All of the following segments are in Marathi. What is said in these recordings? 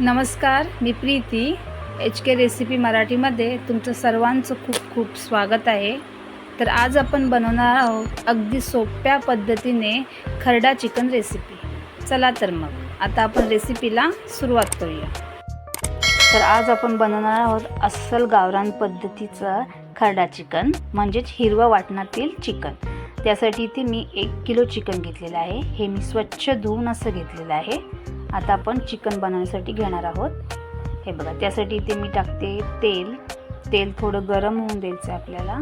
नमस्कार मी प्रीती. एच के रेसिपी मराठीमध्ये तुमचं सर्वांचं खूप खूप स्वागत आहे. तर आज आपण बनवणार आहोत अगदी सोप्या पद्धतीने खरडा चिकन रेसिपी. चला तर मग आता आपण रेसिपीला सुरुवात करूया. तर आज आपण बनवणार आहोत अस्सल गावरान पद्धतीचं खरडा चिकन म्हणजेच हिरवं वाटणातील चिकन. त्यासाठी इथे मी एक किलो चिकन घेतलेलं आहे. हे मी स्वच्छ धुवून असं घेतलेलं आहे. आता आपण चिकन बनवण्यासाठी घेणार आहोत. हे बघा त्यासाठी इथे मी टाकते तेल. तेल थोडं गरम होऊन द्यायचं आहे आपल्याला.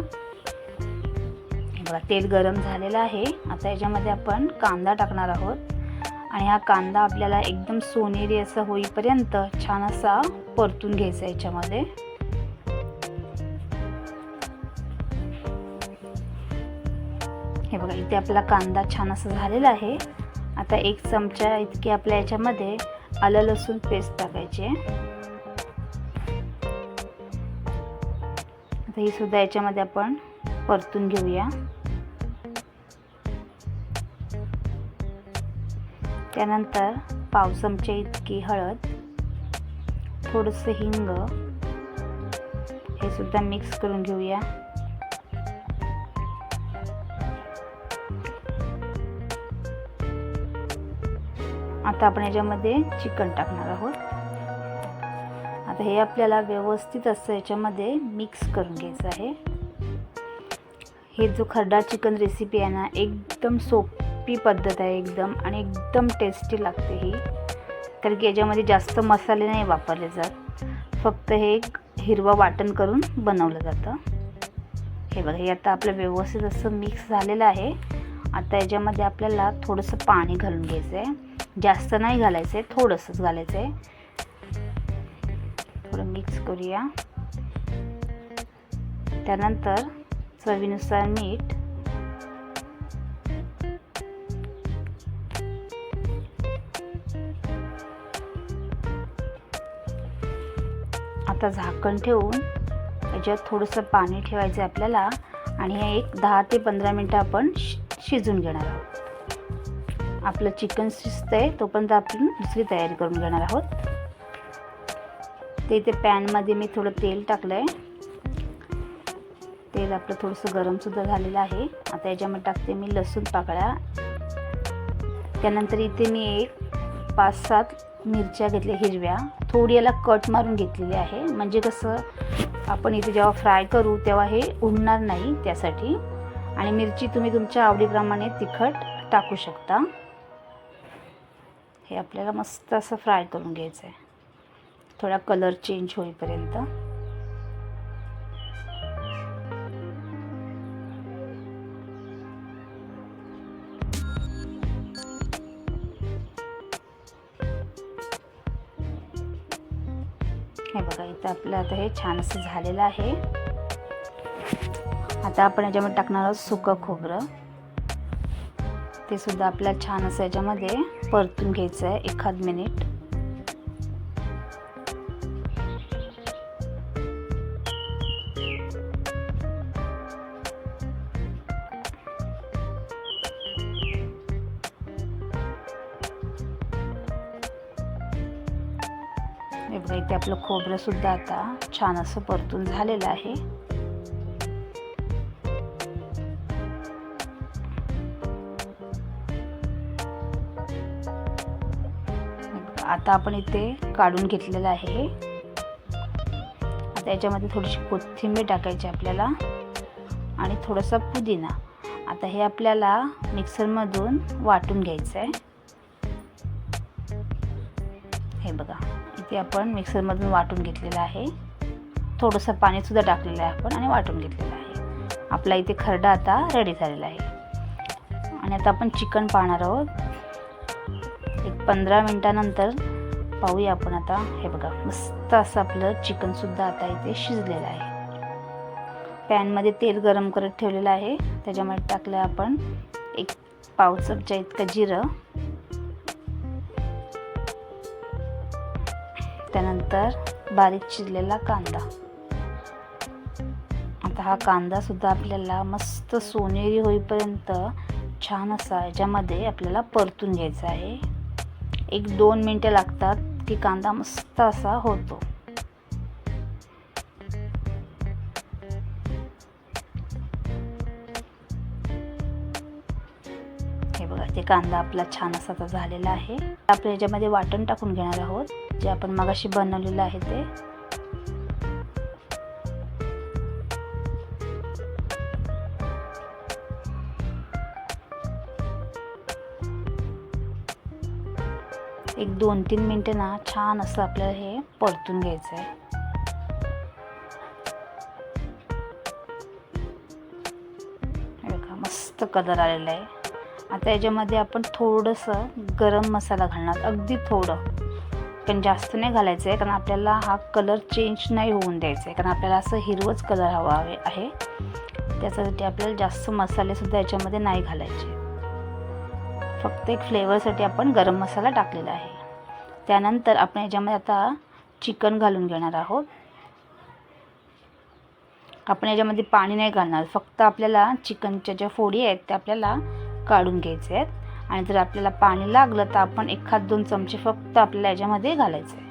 हे बघा तेल गरम झालेलं आहे. आता याच्यामध्ये आपण कांदा टाकणार आहोत. आणि हा कांदा आपल्याला एकदम सोनेरी असं होईपर्यंत छान असा परतून घ्यायचा आहे याच्यामध्ये. हे बघा इथे आपला कांदा छान असा झालेला आहे. आता एक चमचा इतकी आपल्या याच्यामध्ये आलं लसूण पेस्ट टाकायची. आता ही सुद्धा याच्यामध्ये आपण परतून घेऊया. त्यानंतर पाव चमचे इतकी हळद थोडंसं हिंग हे सुद्धा मिक्स करून घेऊया. आता आपण याच्यामध्ये चिकन टाकणार आहोत. आता हे आपल्याला व्यवस्थित असं याच्यामध्ये मिक्स करून घ्यायचं आहे. हे जो खरडा चिकन रेसिपी आहे ना एकदम सोपी पद्धत आहे एकदम आणि एकदम टेस्टी लागते ही. कारण की याच्यामध्ये जास्त मसाले नाही वापरले जात. फक्त हे एक हिरवं वाटण करून बनवलं जातं. हे बघा हे आता आपलं व्यवस्थित असं मिक्स झालेलं आहे. आता याच्यामध्ये आपल्याला थोडंसं पाणी घालून घ्यायचं आहे जास्त नाही घालायचं आहे थोडंसंच घालायचं आहे थोडं मिक्स करूया. त्यानंतर चवीनुसार मीठ. आता झाकण ठेवून याच्यात थोडंसं पाणी ठेवायचं आहे आपल्याला. आणि हे एक दहा ते पंधरा मिनटं आपण शिजून घेणार आहोत. आपलं चिकन शिजतं आहे तोपर्यंत आपण दुसरी तयारी करून घेणार आहोत. ते इथे पॅनमध्ये मी थोडं तेल टाकलं आहे तेल आपलं थोडंसं गरमसुद्धा झालेलं आहे. आता याच्यामध्ये टाकते मी लसूण पाकळ्या. त्यानंतर इथे मी एक पाच सात मिरच्या घेतल्या हिरव्या. थोडी याला कट मारून घेतलेली आहे. म्हणजे कसं आपण इथे जेव्हा फ्राय करू तेव्हा हे उडणार नाही त्यासाठी. आणि मिरची तुम्ही तुमच्या आवडीप्रमाणे तिखट टाकू शकता. हे आपल्याला मस्त असं फ्राय करून घ्यायचं आहे थोडा कलर चेंज होईपर्यंत. हे बघा इथं आपलं आता हे छान असं झालेलं आहे. आता आपण याच्यामध्ये टाकणार आहोत सुकं खोबरं. ते सुद्धा आपल्याला छान असं याच्यामध्ये परतून घ्यायचं आहे एखाद मिनिट. हे इथे आपलं खोबरं सुद्धा आता छान असं परतून झालेलं आहे. आता आपण इथे काढून घेतलेलं आहे आता याच्यामध्ये थोडीशी कोथिंबीर टाकायची आपल्याला आणि थोडासा पुदिना. आता हे आपल्याला मिक्सरमधून वाटून घ्यायचं आहे हे बघा इथे आपण मिक्सरमधून वाटून घेतलेलं आहे. थोडंसं पाणीसुद्धा टाकलेलं आहे आपण आणि वाटून घेतलेलं आहे. आपला इथे खरडा आता रेडी झालेला आहे. आणि आता आपण चिकन पाहणार आहोत. पंधरा मिनटानंतर पाहूया आपण आता. हे बघा मस्त असं आपलं चिकनसुद्धा आता इथे शिजलेलं आहे. पॅनमध्ये तेल गरम करत ठेवलेलं आहे. त्याच्यामध्ये टाकलं आपण एक पाव चमचा इतकं जिरं. त्यानंतर बारीक चिरलेला कांदा. आता हा कांदा सुद्धा आपल्याला मस्त सोनेरी होईपर्यंत छान असा याच्यामध्ये आपल्याला परतून घ्यायचा आहे. एक दोन मिनटं लागतात. की कांदा मस्त असा होतो. हे बघा ते कांदा आपला छान असा झालेला आहे. आपण याच्यामध्ये वाटण टाकून घेणार आहोत. जे आपण मगाशी बनवलेलं आहे ते. एक दोन तीन मिनटं ना छान असं आपल्याला हे परतून घ्यायचं आहे बघा मस्त कलर आलेला आहे. आता याच्यामध्ये आपण थोडंसं गरम मसाला घालणार अगदी थोडं. पण जास्त नाही घालायचं आहे कारण आपल्याला हा कलर चेंज नाही होऊन द्यायचा आहे कारण आपल्याला असं हिरवंच कलर हवा आहे. त्याच्यासाठी आपल्याला जास्त मसालेसुद्धा याच्यामध्ये नाही घालायचे. फक्त एक फ्लेवरसाठी आपण गरम मसाला टाकलेला आहे. त्यानंतर आपण याच्यामध्ये आता चिकन घालून घेणार आहोत. आपण याच्यामध्ये पाणी नाही घालणार. फक्त आपल्याला चिकनच्या ज्या फोडी आहेत त्या आपल्याला काढून घ्यायचे आहेत. आणि जर आपल्याला पाणी लागलं तर आपण एखाद दोन चमचे फक्त आपल्याला याच्यामध्ये घालायचे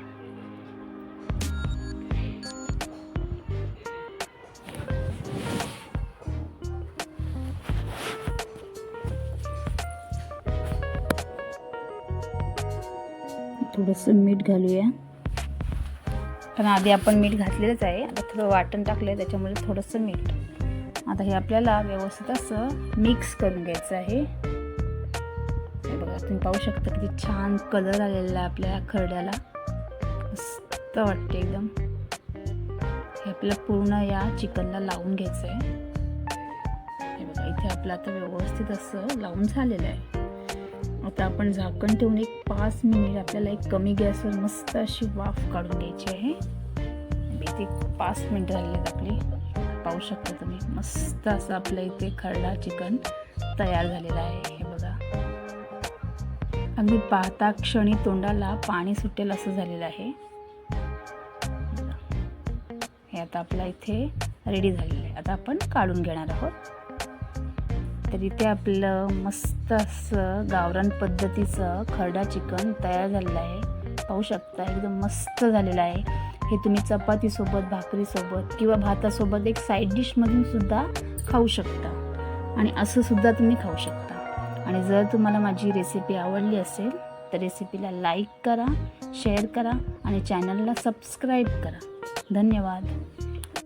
थोडंसं मीठ घालूया. कारण आधी आपण मीठ घातलेलंच आहे. आता थोडं वाटण टाकलं आहे त्याच्यामुळे थोडंसं मीठ. आता हे आपल्याला व्यवस्थित असं मिक्स करून घ्यायचं आहे. हे बघा तुम्ही पाहू शकता किती छान कलर आलेला आहे आपल्या खरड्याला. मस्त वाटते एकदम. हे आपल्याला पूर्ण या चिकनला लावून घ्यायचं आहे हे बघा इथे आपलं आता व्यवस्थित असं लावून झालेलं आहे. आता आपण झाकण ठेवून एक पाच मिनिट आपल्याला एक कमी गॅसवर मस्त अशी वाफ काढून घ्यायची आहे. इथे पाच मिनिट झालेली आहेत आपली. पाहू शकता तुम्ही मस्त असं आपल्या इथे खरडा चिकन तयार झालेला आहे. हे बघा. अगदी पाहता क्षणी तोंडाला पाणी सुटेल असं झालेलं आहे. हे आता आपल्या इथे रेडी झालेलं आहे. आता आपण काढून घेणार आहोत. तर इथे आपलं मस्त असं गावरान पद्धतीचं खरडा चिकन तयार झालेलं आहे. पाहू शकता एकदम मस्त झालेलं आहे. हे तुम्ही चपातीसोबत भाकरीसोबत किंवा भातासोबत एक साईड डिशमधून सुद्धा खाऊ शकता. आणि असं सुद्धा तुम्ही खाऊ शकता. आणि जर तुम्हाला माझी रेसिपी आवडली असेल तर रेसिपीला लाईक करा शेअर करा आणि चॅनलला सबस्क्राईब करा. धन्यवाद.